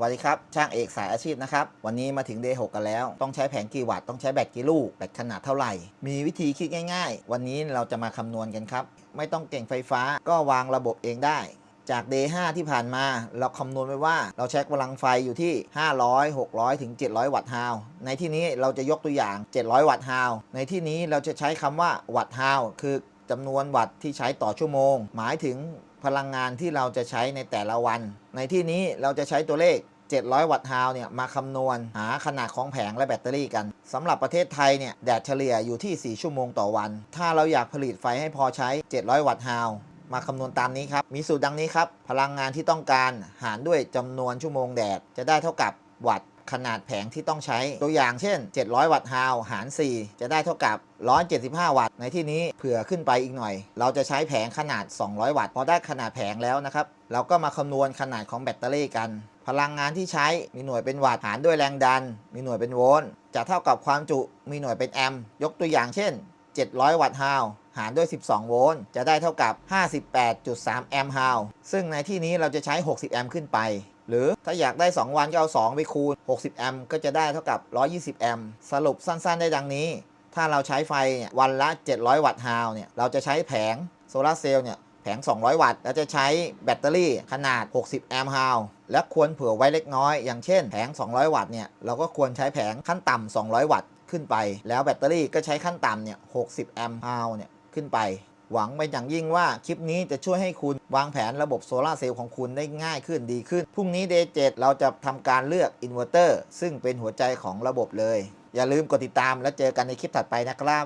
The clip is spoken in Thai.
วัสดีครับ ช่างเอกสายอาชีพนะครับ วันนี้มาถึง Day 6กันแล้ว ต้องใช้แผงกี่วัตต์ต้องใช้แบตกี่ลูก แบตขนาดเท่าไหร่ มีวิธีคิดง่าย ๆ วันนี้เราจะมาคำนวณกันครับ ไม่ต้องเก่งไฟฟ้าก็วางระบบเองได้ จาก Day 5ที่ผ่านมา เราคำนวณไว้ว่าเราใช้กำลังไฟอยู่ที่ 500 600 ถึง 700 วัตต์ฮาวในที่นี้เราจะยกตัวอย่าง 700 วัตต์ฮาวในที่นี้เราจะใช้คำว่าวัตต์ฮาวคือจำนวนวัตต์ที่ใช้ต่อชั่วโมง หมายถึง พลังงานที่เราจะใช้ในแต่ละวัน ในที่นี้เราจะใช้ตัวเลข 700 วัตต์ฮาวเนี่ยมาคำนวณหาขนาดของแผงและแบตเตอรี่กันสำหรับประเทศไทยเนี่ยแดดเฉลี่ยอยู่ที่ 4 ชั่วโมงต่อวัน ถ้าเราอยากผลิตไฟให้พอใช้ 700 วัตต์ฮาวมาคำนวณตามนี้ครับ มีสูตรดังนี้ครับ พลังงานที่ต้องการหารด้วยจำนวนชั่วโมงแดดจะได้เท่ากับวัตต์ ขนาดแผงที่ต้องใช้ตัวอย่างเช่น 700 วัตต์ฮาวหาร 4 จะได้เท่ากับ 175 วัตต์ ในที่นี้เผื่อขึ้นไปอีกหน่อย เราจะใช้แผงขนาด 200 วัตต์ พอได้ขนาดแผงแล้วนะครับ เราก็มาคำนวณขนาดของแบตเตอรี่กัน พลังงานที่ใช้มีหน่วยเป็นวัตต์หารด้วยแรงดัน มีหน่วยเป็นโวลต์จะเท่ากับความจุมีหน่วยเป็นแอมป์ยกตัวอย่างเช่น 700 วัตต์ฮาว หารด้วย 12 โวลต์ จะได้เท่ากับ 58.3 แอมป์ฮาวซึ่งในที่นี้เราจะใช้ 60 แอมป์ขึ้นไป หรือถ้าอยากได้ 2 วันก็เอา 2 ไปคูณ 60 แอมป์ก็จะได้เท่ากับ 120 แอมป์สรุปสั้นๆ ได้ดังนี้ ถ้าเราใช้ไฟเนี่ยวันละ 700 วัตต์ฮาวเนี่ย เราจะใช้แผงโซลาร์เซลล์เนี่ยแผง 200 วัตต์ แล้วจะใช้แบตเตอรี่ขนาด 60 แอมป์ฮาวและควรเผื่อไว้เล็กน้อย อย่างเช่นแผง 200 วัตต์ เนี่ย เราก็ควรใช้แผงขั้นต่ำ 200 วัตต์ ขึ้นไป แล้วแบตเตอรี่ก็ใช้ขั้นต่ำ เนี่ย 60 แอมป์ฮาวเนี่ย ขึ้นไป หวังเป็นอย่างยิ่งว่าคลิปนี้จะช่วยให้คุณวางแผนระบบโซลาเซลล์ของคุณได้ง่ายขึ้นดีขึ้น พรุ่งนี้ Day 7เราจะทำการเลือกอินเวอร์เตอร์ซึ่งเป็นหัวใจของระบบเลย อย่าลืมกดติดตามและเจอกันในคลิปถัดไปนะครับ